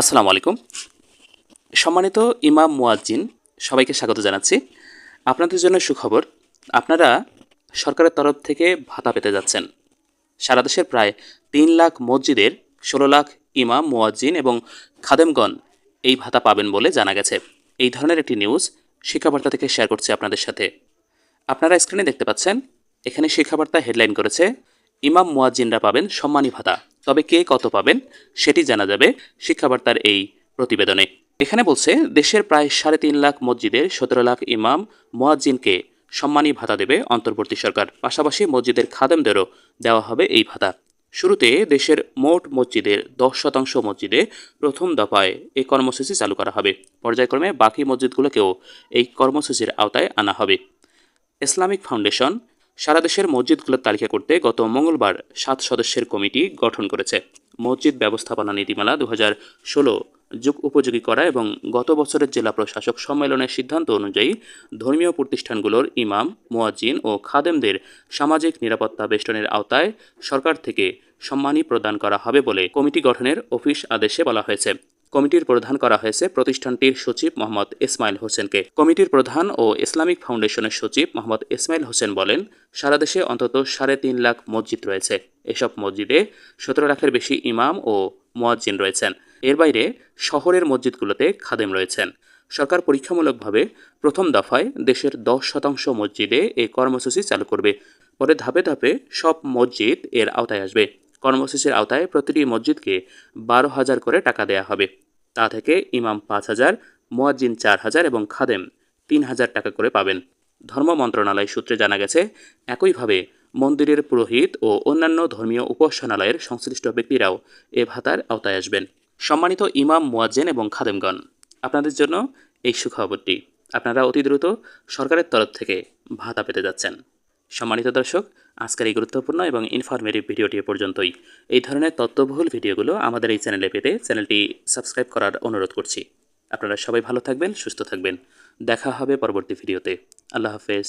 আসসালামু আলাইকুম। সম্মানিত ইমাম মুয়াজ্জিন, সবাইকে স্বাগত জানাচ্ছি। আপনাদের জন্য সুখবর, আপনারা সরকারের তরফ থেকে ভাতা পেতে যাচ্ছেন। সারা দেশের প্রায় তিন লাখ মসজিদের ষোলো লাখ ইমাম মুয়াজ্জিন এবং খাদেমগণ এই ভাতা পাবেন বলে জানা গেছে। এই ধরনের একটি নিউজ শিক্ষাবার্তা থেকে শেয়ার করছি আপনাদের সাথে। আপনারা স্ক্রিনে দেখতে পাচ্ছেন, এখানে শিক্ষাবার্তা হেডলাইন করেছে, ইমাম মুয়াজ্জিনরা পাবেন সম্মানী ভাতা। তবে কে কত পাবেন সেটি জানা যাবে শিক্ষাবার্তার এই প্রতিবেদনে। এখানে বলছে, দেশের প্রায় সাড়ে তিন লাখ মসজিদের সতেরো লাখ ইমাম, মোয়াজ্জিনকে সম্মানী ভাতা দেবে অন্তর্বর্তী সরকার। পাশাপাশি মসজিদের খাদেমদেরও দেওয়া হবে এই ভাতা। শুরুতে দেশের মোট মসজিদের দশ শতাংশ মসজিদে প্রথম দফায় এই কর্মসূচি চালু করা হবে। পর্যায়ক্রমে বাকি মসজিদগুলোকেও এই কর্মসূচির আওতায় আনা হবে। ইসলামিক ফাউন্ডেশন সারা দেশের মসজিদগুলোর তালিকা করতে গত মঙ্গলবার সাত সদস্যের কমিটি গঠন করেছে। মসজিদ ব্যবস্থাপনা নীতিমালা দু হাজার ষোলো যুগ উপযোগী করা এবং গত বছরের জেলা প্রশাসক সম্মেলনের সিদ্ধান্ত অনুযায়ী ধর্মীয় প্রতিষ্ঠানগুলোর ইমাম, মুয়াজ্জিন ও খাদেমদের সামাজিক নিরাপত্তা বেষ্টনের আওতায় সরকার থেকে সম্মানী প্রদান করা হবে বলে কমিটি গঠনের অফিস আদেশে বলা হয়েছে। কমিটির প্রধান করা হয়েছে প্রতিষ্ঠানটির সচিব মোহাম্মদ ইসমাইল হোসেনকে। কমিটির প্রধান ও ইসলামিক ফাউন্ডেশনের সচিব মোহাম্মদ ইসমাইল হোসেন বলেন, সারা দেশে অন্তত সাড়ে তিন লাখ মসজিদ রয়েছে। এসব মসজিদে সতেরো লাখের বেশি ইমাম ও মুয়াজ্জিন রয়েছেন। এর বাইরে শহরের মসজিদগুলোতে খাদেম রয়েছেন। সরকার পরীক্ষামূলকভাবে প্রথম দফায় দেশের দশ শতাংশ মসজিদে এই কর্মসূচি চালু করবে। পরে ধাপে ধাপে সব মসজিদ এর আওতায় আসবে। কর্মসূচির আওতায় প্রতিটি মসজিদকে বারো হাজার করে টাকা দেয়া হবে। তা থেকে ইমাম পাঁচ হাজার, মুয়াজ্জিন চার হাজার এবং খাদেম তিন হাজার টাকা করে পাবেন। ধর্ম মন্ত্রণালয় সূত্রে জানা গেছে, একইভাবে মন্দিরের পুরোহিত ও অন্যান্য ধর্মীয় উপাসনালয়ের সংশ্লিষ্ট ব্যক্তিরাও এ ভাতার আওতায় আসবেন। সম্মানিত ইমাম, মোয়াজ্জেন এবং খাদেমগণ, আপনাদের জন্য এই সুখবরটি। আপনারা অতি দ্রুত সরকারের তরফ থেকে ভাতা পেতে যাচ্ছেন। সম্মানিত দর্শক, আজকের এই গুরুত্বপূর্ণ এবং ইনফরমেটিভ ভিডিওটি পর্যন্তই। এই ধরনের তথ্যবহুল ভিডিওগুলো আমাদের এই চ্যানেলে পেতে চ্যানেলটি সাবস্ক্রাইব করার অনুরোধ করছি। আপনারা সবাই ভালো থাকবেন, সুস্থ থাকবেন। দেখা হবে পরবর্তী ভিডিওতে। আল্লাহ হাফেজ।